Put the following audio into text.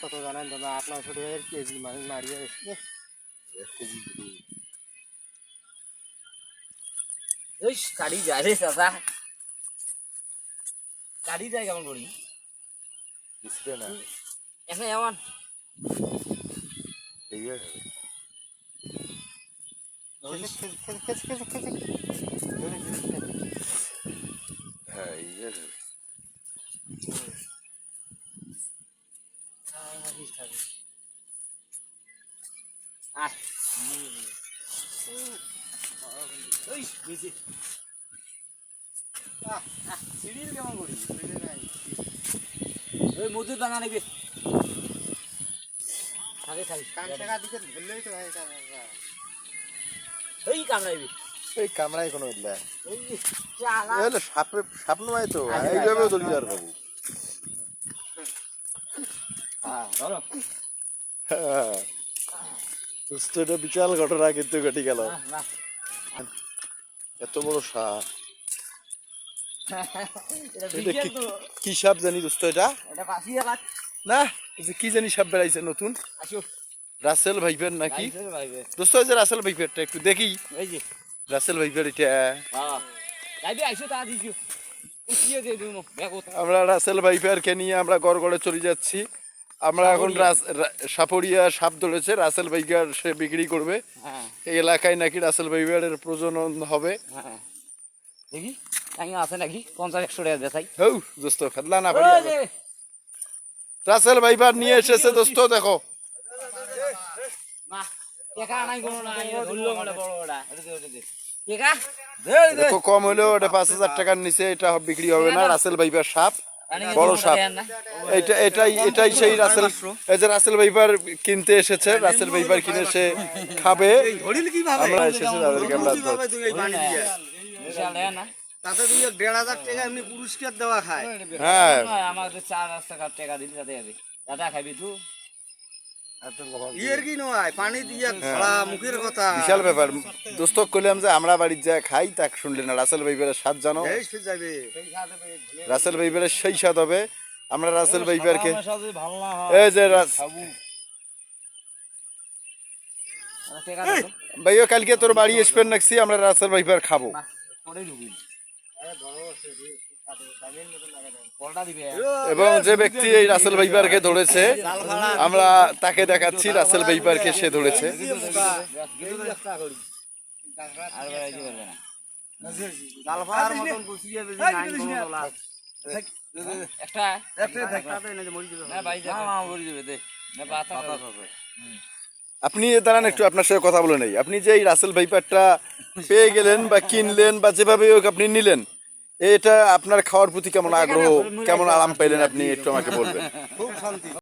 কত জানেন না আট নয়শো কেজি মানুষ মারিয়ে এসছে ওই কাড়ি যায় রে চাচা কাড়ি যায় কেমন করি কিছুটা না এখন এমন এই আয় ওই বেশি। সিঁড়ির কেমন করি নাই। ওই মজুর দানা নেবে থাকে খাই দিকে তো কামড়াইবি এই কামড়ায় কোনো ইল্লা সাপে সাপ নয় তো এইভাবেও ধরবি আর বাবু এটা বিশাল ঘটনা কিন্তু ঘটে গেল। এত বড় সাপ। কি সাপ জানি দোস্ত এটা? না কি জানি সাপ বেড়াইছে নতুন। রাসেল ভাইপের নাকি? দোস্ত যে রাসেল ভাইপেরটা একটু দেখি। রাসেল ভাইপের এটা। আমরা রাসেল ভাইপারকে নিয়ে আমরা গড়গড়ে চলে যাচ্ছি। আমরা এখন সাপড়িয়া। সাপ ধরেছে রাসেল ভাইপার সে বিক্রি করবে। হ্যাঁ। এই এলাকায় নাকি রাসেল ভাইপারের প্রজনন হবে। হ্যাঁ। দেখি আছে নাকি? পঞ্চাশ একশো টাকা দেখাই। হৌ দোস্ত ফেদলা না রাসেল নিয়ে এসেছে দোস্ত দেখো। কম হলেও পাঁচ হাজার টাকার নিচে এটা বিক্রি হবে না রাসেল ভাইবার সাপ। বড় সাপ। এটা এটাই এটাই সেই রাসেল এই যে রাসেল ভাইপার কিনতে এসেছে রাসেল ভাইপার কিনে সে খাবে। আমরা এসেছি তাদেরকে আমরা তাতে তুমি দেড় হাজার টাকা এমনি পুরস্কার দেওয়া খায়। হ্যাঁ। আমাদের চার রাস্তা টাকা দিলি তাতে যাবে। দাদা খাবি তুই ইয়ের কি নয় পানি দিয়ে খোলা মুখের কথা বিশাল ব্যাপার। দোস্ত কইলাম যে আমরা বাড়ির যা খাই তা শুনলে না রাসেল স্বাদ জানো? যাবে। রাসেল সেই স্বাদ হবে। আমরা রাসেল ভাইপারকে ভালো এই যে রাস- ভাইও কালকে তোর বাড়ি আসবেন নাকছি আমরা রাসেল ভাইপার খাব। এবং যে ব্যক্তি এই রাসেল ভাইপারকে ধরেছে আমরা তাকে দেখাচ্ছি রাসেল ভাইপারকে সে ধরেছে। একটা? একটা আপনি দাঁড়ান একটু আপনার সাথে কথা বলে নেই। আপনি যে এই রাসেল ভাইপারটা পেয়ে গেলেন বা কিনলেন বা যেভাবে হোক আপনি নিলেন এটা আপনার খাওয়ার প্রতি কেমন আগ্রহ কেমন আরাম পাইলেন আপনি? একটু আমাকে বলবেন। খুব শান্তি।